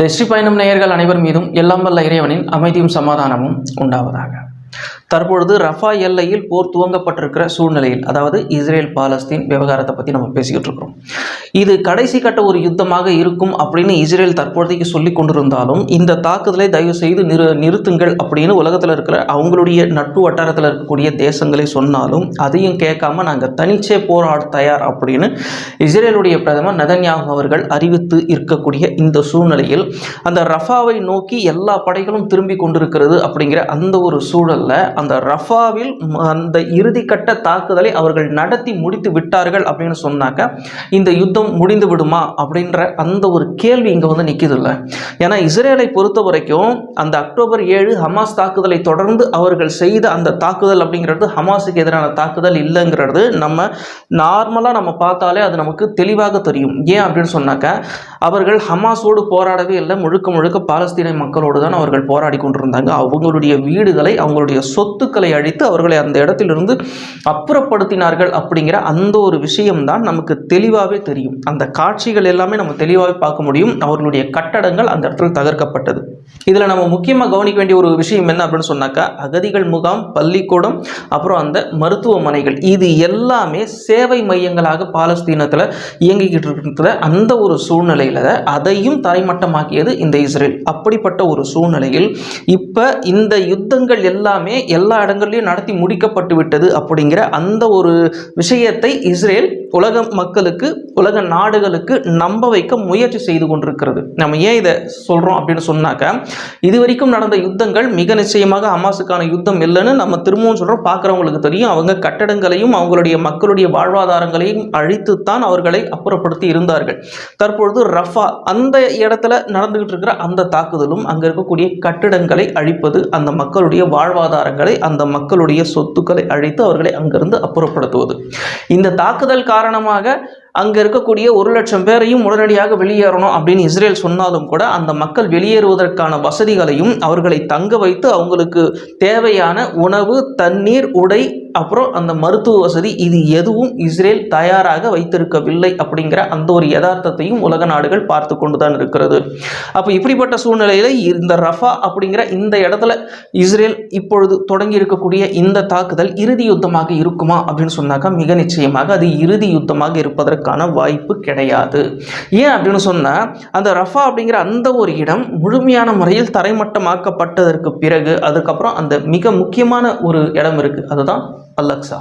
திருஷ்டி பயணம் நேயர்கள் அனைவர் மீதும் எல்லாம் வல்ல இறைவனின் அமைதியும் சமாதானமும் உண்டாவதாக. தற்பொழுது ரஃபா எல்லையில் போர் துவங்கப்பட்டிருக்கிற சூழ்நிலையில் அதாவது இஸ்ரேல் பாலஸ்தீன் விவகாரத்தை பற்றி நம்ம பேசிக்கிட்டு இருக்கிறோம். இது கடைசி கட்ட ஒரு யுத்தமாக இருக்கும் அப்படின்னு இஸ்ரேல் தற்போதைக்கு சொல்லி கொண்டிருந்தாலும் இந்த தாக்குதலை தயவு செய்து நிறு நிறுத்துங்கள் அப்படின்னு உலகத்தில் இருக்கிற அவங்களுடைய நட்பு வட்டாரத்தில் இருக்கக்கூடிய தேசங்களை சொன்னாலும் அதையும் கேட்காம நாங்கள் தனிச்சே போராட தயார் அப்படின்னு இஸ்ரேலுடைய பிரதமர் நதன்யாகு அவர்கள் அறிவித்து இருக்கக்கூடிய இந்த சூழ்நிலையில் அந்த ரஃபாவை நோக்கி எல்லா படைகளும் திரும்பி கொண்டிருக்கிறது அப்படிங்கிற அந்த ஒரு சூழல்ல அந்த ரஃபாவில் அந்த இறுதிக்கட்ட தாக்குதலை அவர்கள் நடத்தி முடித்து விட்டார்கள் அப்படின்னு சொன்னாக்க இந்த யுத்தம் முடிந்து விடுமா அப்படின்ற அந்த ஒரு கேள்வி இங்கே வந்து நிற்கிது இல்லை ஏன்னா இஸ்ரேலை பொறுத்த வரைக்கும் அந்த அக்டோபர் ஏழு ஹமாஸ் தாக்குதலை தொடர்ந்து அவர்கள் செய்த அந்த தாக்குதல் அப்படிங்கிறது ஹமாஸுக்கு எதிரான தாக்குதல் இல்லைங்கிறது நம்ம நார்மலாக நம்ம பார்த்தாலே அது நமக்கு தெளிவாக தெரியும். ஏன் அப்படின்னு சொன்னாக்க அவர்கள் ஹமாஸோடு போராடவே இல்லை முழுக்க முழுக்க பாலஸ்தீன மக்களோடு தான் அவர்கள் போராடி கொண்டிருந்தாங்க. அவங்களுடைய வீடுகளை அவங்களுடைய சொத்து சொத்துக்களை அழித்து அவர்களை அந்த இடத்திலிருந்து அப்புறப்படுத்தினார்கள் அப்படிங்கிற அந்த ஒரு விஷயம்தான் நமக்கு தெளிவாகவே தெரியும். அந்த காட்சிகள் எல்லாமே நம்ம தெளிவாகவே பார்க்க முடியும். அவர்களுடைய கட்டடங்கள் அந்த இடத்துல தகர்க்கப்பட்டது. இதில் நம்ம முக்கியமாக கவனிக்க வேண்டிய ஒரு விஷயம் என்ன அப்படின்னு சொன்னாக்கா அகதிகள் முகாம் பள்ளிக்கூடம் அப்புறம் அந்த மருத்துவமனைகள். இது எல்லாமே சேவை மையங்களாக பாலஸ்தீனத்தில் இயங்கிக்கிட்டு இருக்கிற அந்த ஒரு சூழ்நிலையில் அதையும் தரைமட்டமாக்கியது இந்த இஸ்ரேல். அப்படிப்பட்ட ஒரு சூழ்நிலையில் இப்போ இந்த யுத்தங்கள் எல்லாமே எல்லா இடங்கள்லையும் நடத்தி முடிக்கப்பட்டு விட்டது அப்படிங்கிற அந்த ஒரு விஷயத்தை இஸ்ரேல் உலக மக்களுக்கு உலக நாடுகளுக்கு நம்ப வைக்க முயற்சி செய்து கொண்டிருக்கிறது. நம்ம ஏன் இதை சொல்கிறோம் அப்படின்னு சொன்னாக்க இது வரைக்கும் நடந்த யுத்தங்கள் மிக நிச்சயமாக அமாசுக்கான யுத்தம் இல்லைன்னு நம்ம திரும்பவும் சொல்கிறோம் பார்க்குறவங்களுக்கு தெரியும். அவங்க கட்டடங்களையும் அவங்களுடைய மக்களுடைய வாழ்வாதாரங்களையும் அழித்துத்தான் அவர்களை அப்புறப்படுத்தி இருந்தார்கள். தற்பொழுது ரஃபா அந்த இடத்துல நடந்துகிட்டு இருக்கிற அந்த தாக்குதலும் அங்கே இருக்கக்கூடிய கட்டிடங்களை அழிப்பது அந்த மக்களுடைய வாழ்வாதாரங்கள் அந்த மக்களுடைய சொத்துக்களை அழைத்து அவர்களை அங்கிருந்து அப்புறப்படுத்துவது. இந்த தாக்குதல் காரணமாக அங்கே இருக்கக்கூடிய ஒரு லட்சம் பேரையும் உடனடியாக வெளியேறணும் அப்படின்னு இஸ்ரேல் சொன்னாலும் கூட அந்த மக்கள் வெளியேறுவதற்கான வசதிகளையும் அவர்களை தங்க வைத்து அவங்களுக்கு தேவையான உணவு தண்ணீர் உடை அப்புறம் அந்த மருத்துவ வசதி இது எதுவும் இஸ்ரேல் தயாராக வைத்திருக்கவில்லை அப்படிங்கிற அந்த ஒரு யதார்த்தத்தையும் உலக நாடுகள் பார்த்து கொண்டு தான் இருக்கிறது. அப்போ இப்படிப்பட்ட சூழ்நிலையில் இந்த ரஃபா அப்படிங்கிற இந்த இடத்துல இஸ்ரேல் இப்பொழுது தொடங்கி இருக்கக்கூடிய இந்த தாக்குதல் இறுதி யுத்தமாக இருக்குமா அப்படின்னு சொன்னாக்கா மிக நிச்சயமாக அது இறுதி யுத்தமாக இருப்பதற்கு இருப்பதற்கான வாய்ப்பு கிடையாது. ஏன் அப்படின்னு சொன்னால் அந்த ரஃபா அப்படிங்கிற அந்த ஒரு இடம் முழுமையான முறையில் தரைமட்டமாக்கப்பட்டதற்கு பிறகு அதுக்கப்புறம் அந்த மிக முக்கியமான ஒரு இடம் இருக்குது அதுதான் அலக்ஸா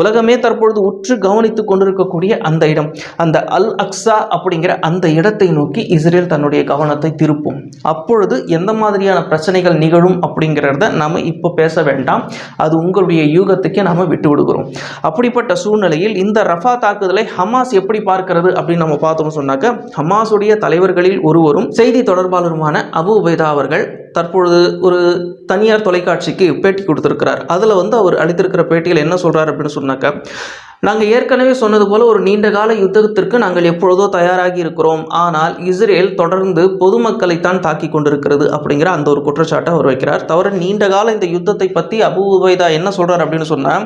உலகமே தற்பொழுது உற்று கவனித்து கொண்டிருக்கக்கூடிய அந்த இடம். அந்த அல் அக்ஸா அப்படிங்கிற அந்த இடத்தை நோக்கி இஸ்ரேல் தன்னுடைய கவனத்தை திருப்பும். அப்பொழுது எந்த மாதிரியான பிரச்சனைகள் நிகழும் அப்படிங்கிறத நாம் இப்போ பேச வேண்டாம். அது உங்களுடைய யூகத்துக்கே நாம் விட்டு விடுகிறோம். அப்படிப்பட்ட சூழ்நிலையில் இந்த ரஃபா தாக்குதலை ஹமாஸ் எப்படி பார்க்கிறது அப்படின்னு நம்ம பார்த்தோம்னு சொன்னாக்க ஹமாஸுடைய தலைவர்களில் ஒருவரும் செய்தி தொடர்பாளருமான அபு உபைதா அவர்கள் தற்பொழுது ஒரு தனியார் தொலைக்காட்சிக்கு பேட்டி கொடுத்துருக்கிறார். அதில் வந்து அவர் அளித்திருக்கிற பேட்டியில் என்ன சொல்கிறார் அப்படின்னு சொன்னாக்க நாங்கள் ஏற்கனவே சொன்னது போல ஒரு நீண்ட கால யுத்தத்திற்கு நாங்கள் எப்பொழுதோ தயாராகி இருக்கிறோம். ஆனால் இஸ்ரேல் தொடர்ந்து பொதுமக்களைத்தான் தாக்கி கொண்டிருக்கிறது அப்படிங்கிற அந்த ஒரு குற்றச்சாட்டை அவர் வைக்கிறார். தவிர நீண்ட கால இந்த யுத்தத்தை பற்றி அபு உபைதா என்ன சொல்கிறார் அப்படின்னு சொன்னால்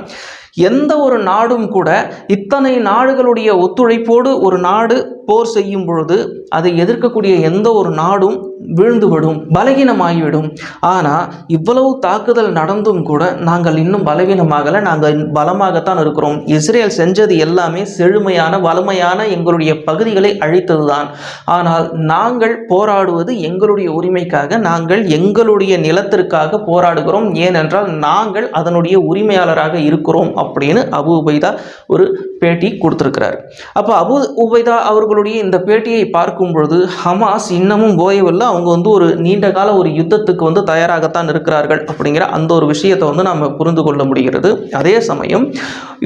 எந்த ஒரு நாடும் கூட இத்தனை நாடுகளுடைய ஒத்துழைப்போடு ஒரு நாடு போர் செய்யும் பொழுது அதை எதிர்க்கக்கூடிய எந்த ஒரு நாடும் வீழ்ந்துவிடும் பலகீனமாகிவிடும். ஆனால் இவ்வளவு தாக்குதல் நடந்தும் கூட நாங்கள் இன்னும் பலவீனமாகலை நாங்கள் பலமாகத்தான் இருக்கிறோம். இஸ்ரேல் செஞ்சது எல்லாமே செழுமையான வலிமையான எங்களுடைய பகுதிகளை அழித்ததுதான். ஆனால் நாங்கள் போராடுவது எங்களுடைய உரிமைக்காக நாங்கள் எங்களுடைய நிலத்திற்காக போராடுகிறோம். ஏனென்றால் நாங்கள் அதனுடைய உரிமையாளராக இருக்கிறோம் அப்படின்னு அபு உபைதா ஒரு பேட்டி கொடுத்துருக்கிறார். அப்போ அபு உபைதா அவர்களுடைய இந்த பேட்டியை பார்க்கும் பொழுது ஹமாஸ் இன்னமும் ஓயவில்லை அவங்க வந்து ஒரு நீண்ட கால ஒரு யுத்தத்துக்கு வந்து தயாராகத்தான் இருக்கிறார்கள் அப்படிங்கிற அந்த ஒரு விஷயத்தை வந்து நாம் புரிந்து கொள்ள முடிகிறது. அதே சமயம்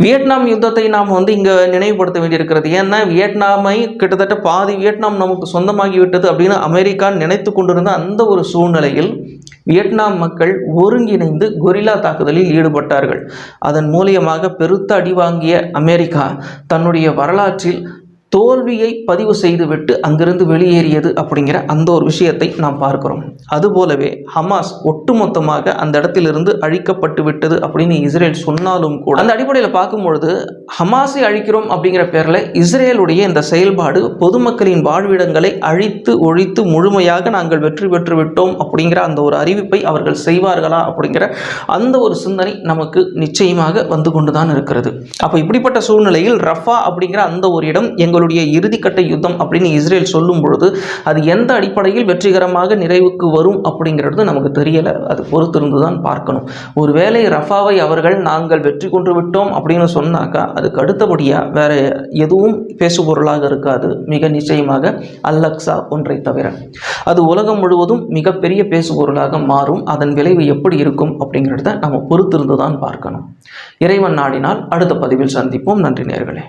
வியட்நாம் யுத்தத்தை நாம் வந்து இங்கே நினைவுபடுத்த வேண்டியிருக்கிறது. ஏன்னா வியட்நாமை கிட்டத்தட்ட பாதி வியட்நாம் நமக்கு சொந்தமாகிவிட்டது அப்படின்னு அமெரிக்கா நினைத்து கொண்டிருந்த அந்த ஒரு சூழ்நிலையில் வியட்நாம் மக்கள் ஒருங்கிணைந்து கொரில்லா தாக்குதலில் ஈடுபட்டார்கள். அதன் மூலியமாக பெருத்த அடி வாங்கிய அமெரிக்கா தன்னுடைய வரலாற்றில் தோல்வியை பதிவு செய்துவிட்டு அங்கிருந்து வெளியேறியது அப்படிங்கிற அந்த ஒரு விஷயத்தை நாம் பார்க்கிறோம். அதுபோலவே ஹமாஸ் ஒட்டுமொத்தமாக அந்த இடத்திலிருந்து அழிக்கப்பட்டு விட்டது அப்படின்னு இஸ்ரேல் சொன்னாலும் கூட அந்த அடிப்படையில் பார்க்கும்பொழுது ஹமாஸை அழிக்கிறோம் அப்படிங்கிற பேரில் இஸ்ரேலுடைய இந்த செயல்பாடு பொதுமக்களின் வாழ்விடங்களை அழித்து ஒழித்து முழுமையாக நாங்கள் வெற்றி பெற்று விட்டோம் அப்படிங்கிற அந்த ஒரு அறிவிப்பை அவர்கள் செய்வார்களா அப்படிங்கிற அந்த ஒரு சிந்தனை நமக்கு நிச்சயமாக வந்து கொண்டு தான் இருக்கிறது. அப்போ இப்படிப்பட்ட சூழ்நிலையில் ரஃபா அப்படிங்கிற அந்த ஒரு இடம் உங்களுடைய இறுதிக்கட்ட யுத்தம் அப்படின்னு இஸ்ரேல் சொல்லும் பொழுது அது எந்த அடிப்படையில் வெற்றிகரமாக நிறைவுக்கு வரும் அப்படிங்கிறது நமக்கு தெரியலை. அது பொறுத்திருந்து தான் பார்க்கணும். ஒருவேளை ரஃபாவை அவர்கள் நாங்கள் வெற்றி கொண்டு விட்டோம் அப்படின்னு சொன்னாக்கா அதுக்கு அடுத்தபடியாக வேற எதுவும் பேசுபொருளாக இருக்காது. மிக நிச்சயமாக அல்லக்ஸா ஒன்றை தவிர. அது உலகம் முழுவதும் மிகப்பெரிய பேசுபொருளாக மாறும். அதன் விளைவு எப்படி இருக்கும் அப்படிங்கிறத நம்ம பொறுத்திருந்து தான் பார்க்கணும். இறைவன் நாடினால் அடுத்த பதிவில் சந்திப்போம். நன்றி நேர்களே.